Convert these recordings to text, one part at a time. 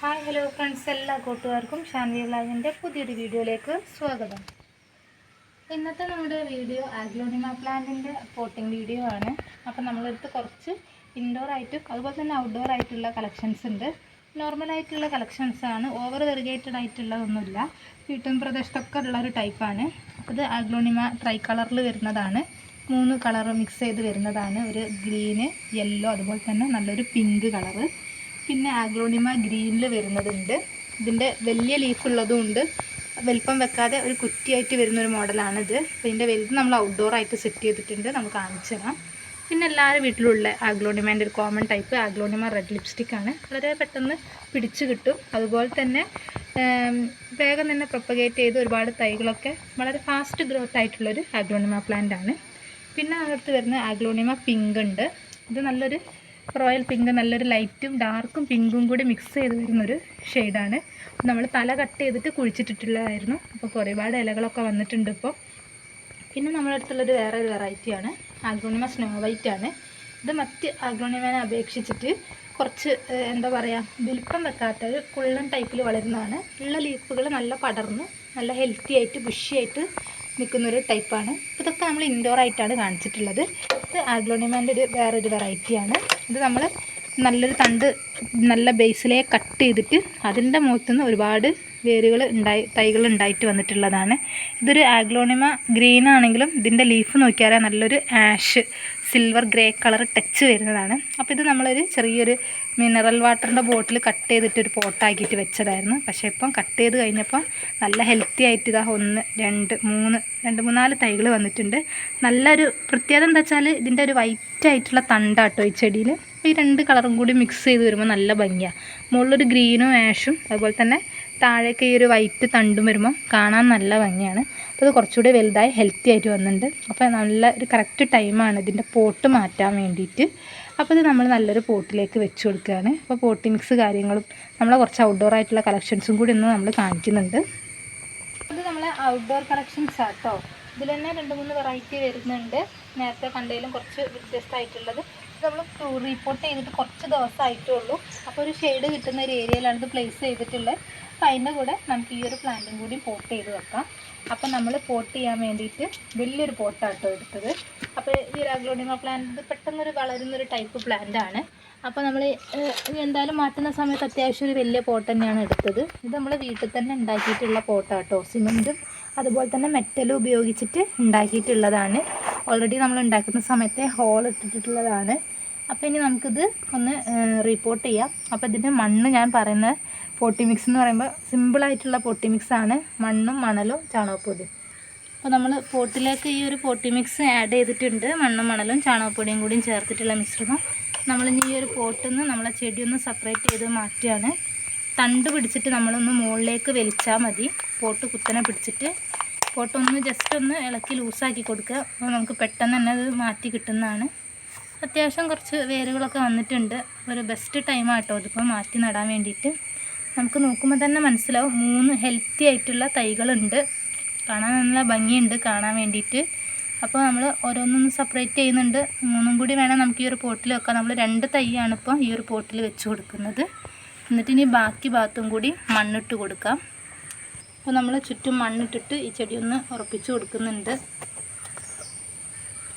Hi hello friends എല്ലാ കൂട്ടുകാർക്കും ഷാൻവി വ്ലാഗിന്റെ പുതിയൊരു വീഡിയോയിലേക്ക് സ്വാഗതം. ഇന്നത്തെ നമ്മുടെ വീഡിയോ ആഗ്ലോണിമ പ്ലാന്റിന്റെ പോട്ടിംഗ് വീഡിയോ ആണ്. അപ്പോൾ നമ്മളെടുത്ത് കുറച്ച് ഇൻഡോർ ആയിട്ടും അതുപോലെ തന്നെ ഔട്ട്ഡോർ ആയിട്ടുള്ള കളക്ഷൻസ് ഉണ്ട്. നോർമലായിട്ടുള്ള കളക്ഷൻസ് ആണ്. ഓവർ വെറിഗേറ്റഡ് ആയിട്ടുള്ളതൊന്നുമില്ല. വീട്ടും പ്രദേശത്തൊക്കെ ഉള്ള ഒരു ടൈപ്പാണ് അത് ആഗ്ലോണിമ ട്രൈ കളറിൽ വരുന്നതാണ്. മൂന്ന് കളർ മിക്സ് ചെയ്ത് വരുന്നതാണ്. ഒരു ഗ്രീന് യെല്ലോ അതുപോലെ തന്നെ നല്ലൊരു പിങ്ക് കളറ് പിന്നെ ആഗ്ലോണിമ ഗ്രീനിൽ വരുന്നതുണ്ട്. ഇതിന്റെ വലിയ ലീഫ് ഉള്ളതും ഉണ്ട് വലിപ്പം വെക്കാതെ ഒരു കുറ്റിയായിട്ട് വരുന്ന ഒരു മോഡലാണിത്. അപ്പോൾ ഇതിന്റെ വലുത് നമ്മൾ ഔട്ട്ഡോർ ആയിട്ട് സെറ്റ് ചെയ്തിട്ടുണ്ട്. നമുക്ക് കാണിച്ചു തരാം. പിന്നെ എല്ലാവരും വീട്ടിലുള്ള ആഗ്ലോണിമേന്റെ ഒരു common type aglaonema red lipstick ആണ്. വളരെ പെട്ടെന്ന് പിടിച്ചു കിട്ടും. അതുപോലെ തന്നെ വേഗം തന്നെ പ്രൊപ്പഗേറ്റ് ചെയ്ത് ഒരുപാട് തൈകളൊക്കെ വളരെ ഫാസ്റ്റ് ഗ്രോത്ത് ആയിട്ടുള്ളൊരു ആഗ്ലോണിമ പ്ലാന്റ് ആണ്. പിന്നെ അടുത്ത് വരുന്ന ആഗ്ലോണിമ പിങ്ക് ഉണ്ട്. ഇത് നല്ലൊരു റോയൽ പിങ്ക് നല്ലൊരു ലൈറ്റും ഡാർക്കും പിങ്കും കൂടി മിക്സ് ചെയ്ത് വരുന്നൊരു ഷെയ്ഡാണ് നമ്മൾ തല കട്ട് ചെയ്തിട്ട് കുഴിച്ചിട്ടിട്ടുള്ളതായിരുന്നു. അപ്പോൾ ഒരുപാട് ഇലകളൊക്കെ വന്നിട്ടുണ്ട് ഇപ്പോൾ. പിന്നെ നമ്മുടെ അടുത്തുള്ളൊരു വേറെ ഒരു വെറൈറ്റിയാണ് ആഗ്രോണിമ സ്നോ വൈറ്റ് ആണ്. ഇത് മറ്റ് ആഗ്രോണിമേനെ അപേക്ഷിച്ചിട്ട് കുറച്ച് എന്താ പറയുക വലിപ്പം വെക്കാത്ത ഒരു കുള്ളൻ ടൈപ്പിൽ വളരുന്നതാണ്. ഉള്ള ലീഫുകൾ നല്ല പടർന്ന് നല്ല ഹെൽത്തി ആയിട്ട് ബുഷി ആയിട്ട് നിൽക്കുന്നൊരു ടൈപ്പാണ്. ഇതൊക്കെ നമ്മൾ ഇൻഡോർ ആയിട്ടാണ് കാണിച്ചിട്ടുള്ളത്. ഇത് ആഗ്ലോണിമാന്റെ ഒരു വേറൊരു വെറൈറ്റിയാണ് ഇത് നമ്മൾ നല്ലൊരു തണ്ട് നല്ല ബേസിലെ കട്ട് ചെയ്തിട്ട് അതിന്റെ മുഖത്തുനിന്ന് ഒരുപാട് വേരുകൾ ഉണ്ടായി തൈകൾ ഉണ്ടായിട്ട് വന്നിട്ടുള്ളതാണ്. ഇതൊരു ആഗ്ലോണിമ ഗ്രീൻ ആണെങ്കിലും ഇതിന്റെ ലീഫ് നോക്കിയാൽ നല്ലൊരു ash silver grey colour touch വരുന്നതാണ്. അപ്പോൾ ഇത് നമ്മളൊരു ചെറിയൊരു മിനറൽ വാട്ടറിന്റെ ബോട്ടിൽ കട്ട് ചെയ്തിട്ട് ഒരു പോട്ടാക്കിയിട്ട് വെച്ചതായിരുന്നു. പക്ഷേ ഇപ്പം കട്ട് ചെയ്ത് കഴിഞ്ഞപ്പോൾ നല്ല ഹെൽത്തി ആയിട്ട് ഇതാ ഒന്ന് രണ്ട് മൂന്ന് രണ്ട് മൂന്നാൽ തൈകൾ വന്നിട്ടുണ്ട്. നല്ലൊരു പ്രത്യേകത എന്താ വെച്ചാൽ ഇതിന്റെ ഒരു വൈറ്റ് ആയിട്ടുള്ള തണ്ടാട്ടോ ഈ ചെടിയിൽ ഈ രണ്ട് കളറും കൂടി മിക്സ് ചെയ്ത് വരുമ്പോൾ നല്ല ഭംഗിയാണ് മുകളിലൊരു ഗ്രീനും ആഷും അതുപോലെ തന്നെ താഴേക്ക് ഈ ഒരു വൈറ്റ് തണ്ടും വരുമ്പോൾ കാണാൻ നല്ല ഭംഗിയാണ്. അപ്പോൾ ഇത് കുറച്ചുകൂടി വലുതായി ഹെൽത്തി ആയിട്ട് വന്നിട്ടുണ്ട്. അപ്പോൾ നല്ല ഒരു കറക്റ്റ് ടൈമാണ് ഇതിന്റെ പോട്ട് മാറ്റാൻ വേണ്ടിയിട്ട്. അപ്പോൾ ഇത് നമ്മൾ നല്ലൊരു പോട്ടിലേക്ക് വെച്ച് കൊടുക്കുകയാണ്. അപ്പോൾ പോട്ടി മിക്സ് കാര്യങ്ങളും നമ്മളെ കുറച്ച് ഔട്ട്ഡോർ ആയിട്ടുള്ള കളക്ഷൻസും കൂടി ഇന്ന് നമ്മൾ കാണിക്കുന്നുണ്ട്. ഇത് നമ്മളെ ഔട്ട്ഡോർ കളക്ഷൻസ് ആട്ടോ. ഇതിൽ തന്നെ രണ്ട് മൂന്ന് വെറൈറ്റി വരുന്നുണ്ട്. നേരത്തെ കണ്ടതിലും കുറച്ച് വ്യത്യസ്തമായിട്ടുള്ളത്. നമ്മൾ റിപ്പോർട്ട് ചെയ്തിട്ട് കുറച്ച് ദിവസമായിട്ടേ ഉള്ളൂ അപ്പോൾ ഒരു ഷെയ്ഡ് കിട്ടുന്ന ഒരു ഏരിയയിലാണ് ഇത് പ്ലേസ് ചെയ്തിട്ടുള്ളത് അപ്പോൾ അതിന്റെ കൂടെ നമുക്ക് ഈ ഒരു പ്ലാന്റും കൂടി പോട്ട് ചെയ്ത് വെക്കാം. അപ്പോൾ നമ്മൾ പോട്ട് ചെയ്യാൻ വേണ്ടിയിട്ട് വലിയൊരു പോട്ടാട്ടോ എടുത്തത്. അപ്പോൾ ഈ രാഗ്ലോണിമ പ്ലാന്റ് ഇത് പെട്ടെന്നൊരു വളരുന്നൊരു ടൈപ്പ് പ്ലാന്റാണ് അപ്പോൾ നമ്മൾ എന്തായാലും മാറ്റുന്ന സമയത്ത് അത്യാവശ്യം ഒരു വലിയ പോട്ട് തന്നെയാണ് എടുത്തത്. ഇത് നമ്മൾ വീട്ടിൽ തന്നെ ഉണ്ടാക്കിയിട്ടുള്ള പോട്ടാട്ടോ സിമെന്റും അതുപോലെ തന്നെ മെറ്റലും ഉപയോഗിച്ചിട്ട് ഉണ്ടാക്കിയിട്ടുള്ളതാണ്. ഓൾറെഡി നമ്മൾ ഉണ്ടാക്കുന്ന സമയത്തെ ഹോൾ ഇട്ടിട്ടുള്ളതാണ്. അപ്പോൾ ഇനി നമുക്കിത് ഒന്ന് റിപ്പോർട്ട് ചെയ്യാം. അപ്പോൾ ഇതിന്റെ മണ്ണ് ഞാൻ പറയുന്ന പൊട്ടി മിക്സ് എന്ന് പറയുമ്പോൾ സിമ്പിളായിട്ടുള്ള പൊട്ടി മിക്സ് ആണ്. മണ്ണും മണലും ചാണകപ്പൊടിയും അപ്പോൾ നമ്മൾ പോട്ടിലേക്ക് ഈ ഒരു പോട്ടി മിക്സ് ആഡ് ചെയ്തിട്ടുണ്ട്. മണ്ണും മണലും ചാണകപ്പൊടിയും കൂടിയും ചേർത്തിട്ടുള്ള മിശ്രിതം നമ്മളിനി ഈ ഒരു പോട്ടിൽ നിന്ന് നമ്മളെ ചെടി ഒന്ന് സെപ്പറേറ്റ് ചെയ്ത് മാറ്റുകയാണ്. തണ്ട് പിടിച്ചിട്ട് നമ്മളൊന്ന് മുകളിലേക്ക് വലിച്ചാൽ മതി. പോട്ട് കുത്തനെ പിടിച്ചിട്ട് പോട്ട് ഒന്ന് ജസ്റ്റ് ഒന്ന് ഇളക്കി ലൂസാക്കി കൊടുക്കുക. അപ്പോൾ നമുക്ക് പെട്ടെന്ന് തന്നെ അത് മാറ്റി കിട്ടുന്നതാണ്. അത്യാവശ്യം കുറച്ച് വേരുകളൊക്കെ വന്നിട്ടുണ്ട്. ഒരു ബെസ്റ്റ് ടൈമാട്ടോ അതിപ്പോൾ മാറ്റി നടാൻ വേണ്ടിയിട്ട്. നമുക്ക് നോക്കുമ്പോൾ തന്നെ മനസ്സിലാവും. മൂന്ന് ഹെൽത്തി ആയിട്ടുള്ള തൈകളുണ്ട്. കാണാൻ നല്ല ഭംഗിയുണ്ട് കാണാൻ വേണ്ടിയിട്ട്. അപ്പോൾ നമ്മൾ ഓരോന്നൊന്ന് സെപ്പറേറ്റ് ചെയ്യുന്നുണ്ട്. മൂന്നും കൂടി വേണം നമുക്ക് ഈ ഒരു പോട്ടിൽ വെക്കാം നമ്മൾ രണ്ട് തൈയാണ് ഇപ്പോൾ ഈ ഒരു പോട്ടിൽ വെച്ച് കൊടുക്കുന്നത്. എന്നിട്ട് ഇനി ബാക്കി ഭാഗത്തും കൂടി മണ്ണിട്ട് കൊടുക്കാം. അപ്പോൾ നമ്മൾ ചുറ്റും മണ്ണിട്ടിട്ട് ഈ ചെടി ഒന്ന് ഉറപ്പിച്ച് കൊടുക്കുന്നുണ്ട്.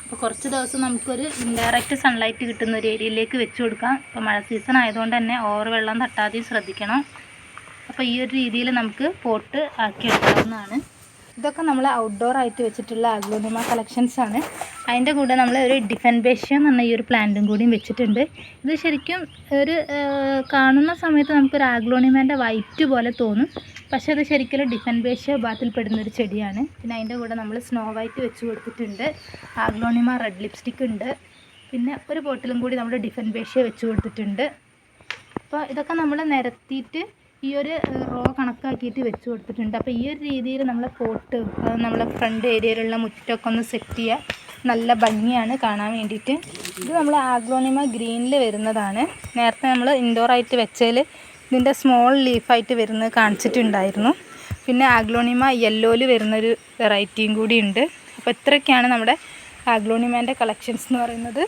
അപ്പോൾ കുറച്ച് ദിവസം നമുക്കൊരു ഇൻഡയറക്റ്റ് സൺലൈറ്റ് കിട്ടുന്ന ഒരു ഏരിയയിലേക്ക് വെച്ച് കൊടുക്കാം. ഇപ്പോൾ മഴ സീസൺ ആയതുകൊണ്ട് തന്നെ ഓവർ വെള്ളം തട്ടാതെയും ശ്രദ്ധിക്കണം. അപ്പോൾ ഈ ഒരു രീതിയിൽ നമുക്ക് പോട്ട് ആക്കിയെടുക്കാവുന്നതാണ് ഇതൊക്കെ നമ്മൾ ഔട്ട്ഡോർ ആയിട്ട് വെച്ചിട്ടുള്ള അഗ്ലോനിമ കളക്ഷൻസ് ആണ്. അതിന്റെ കൂടെ നമ്മൾ ഒരു ഡിഫൻബേഷ്യ എന്ന് പറഞ്ഞ ഈ ഒരു പ്ലാന്റും കൂടിയും വെച്ചിട്ടുണ്ട്. ഇത് ശരിക്കും ഒരു കാണുന്ന സമയത്ത് നമുക്കൊരു ആഗ്ലോണിമേന്റെ വൈറ്റ് പോലെ തോന്നും. പക്ഷേ അത് ശരിക്കും ഡിഫൻബേഷ്യ വിഭാഗത്തിൽ പെടുന്ന ഒരു ചെടിയാണ്. പിന്നെ അതിന്റെ കൂടെ നമ്മൾ സ്നോ വൈറ്റ് വെച്ച് കൊടുത്തിട്ടുണ്ട്. ആഗ്ലോണിമ റെഡ് ലിപ്സ്റ്റിക് ഉണ്ട്. പിന്നെ ഒരു ബോട്ടിലും കൂടി നമ്മൾ ഡിഫൻബേഷ്യ വെച്ച് കൊടുത്തിട്ടുണ്ട്. അപ്പോൾ ഇതൊക്കെ നമ്മൾ നിരത്തിയിട്ട് ഈ ഒരു റോ കണക്കാക്കിയിട്ട് വെച്ച് കൊടുത്തിട്ടുണ്ട്. അപ്പോൾ ഈ ഒരു രീതിയിൽ നമ്മളെ പോട്ട് നമ്മളെ ഫ്രണ്ട് ഏരിയയിലുള്ള മുറ്റമൊക്കെ ഒന്ന് സെറ്റ് ചെയ്യുക. നല്ല ഭംഗിയാണ് കാണാൻ വേണ്ടിയിട്ട്. ഇത് നമ്മൾ ആഗ്രോണിമ ഗ്രീനിൽ വരുന്നതാണ്. നേരത്തെ നമ്മൾ ഇൻഡോർ ആയിട്ട് വെച്ചതിൽ ഇതിന്റെ സ്മോൾ ലീഫായിട്ട് വരുന്നത് കാണിച്ചിട്ടുണ്ടായിരുന്നു. പിന്നെ ആഗ്ലോണിമ യെല്ലോയിൽ വരുന്നൊരു വെറൈറ്റിയും കൂടി ഉണ്ട്. അപ്പോൾ ഇത്രയൊക്കെയാണ് നമ്മുടെ ആഗ്ലോണിമേന്റെ കളക്ഷൻസ് എന്ന് പറയുന്നത്.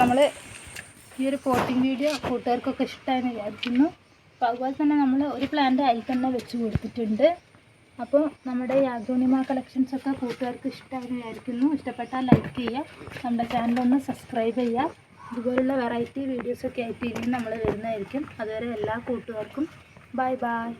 നമ്മൾ ഈ ഒരു പോട്ടിംഗ് വീഡിയോ കൂട്ടുകാർക്കൊക്കെ ഇഷ്ടമായെന്ന് വിചാരിക്കുന്നു. അപ്പോൾ അതുപോലെ തന്നെ നമ്മൾ ഒരു പ്ലാന്റ് അതിൽ തന്നെ വെച്ച് കൊടുത്തിട്ടുണ്ട്. അപ്പോൾ നമ്മുടെ യാഗോണിമ അഗ്രോണിമ കളക്ഷൻസ് ഒക്കെ കൂട്ടുകാർക്ക് ഇഷ്ടമായി വിചാരിക്കുന്നു ഇഷ്ടപ്പെട്ടാൽ ലൈക്ക് ചെയ്യുക. നമ്മുടെ ചാനൽ ഒന്ന് സബ്സ്ക്രൈബ് ചെയ്യുക. ഇതുപോലുള്ള വെറൈറ്റി വീഡിയോസൊക്കെ ആയിട്ട് ഇനിയും നമ്മൾ വരുന്നതായിരിക്കും. അതുവരെ എല്ലാ കൂട്ടുകാർക്കും ബൈ ബൈ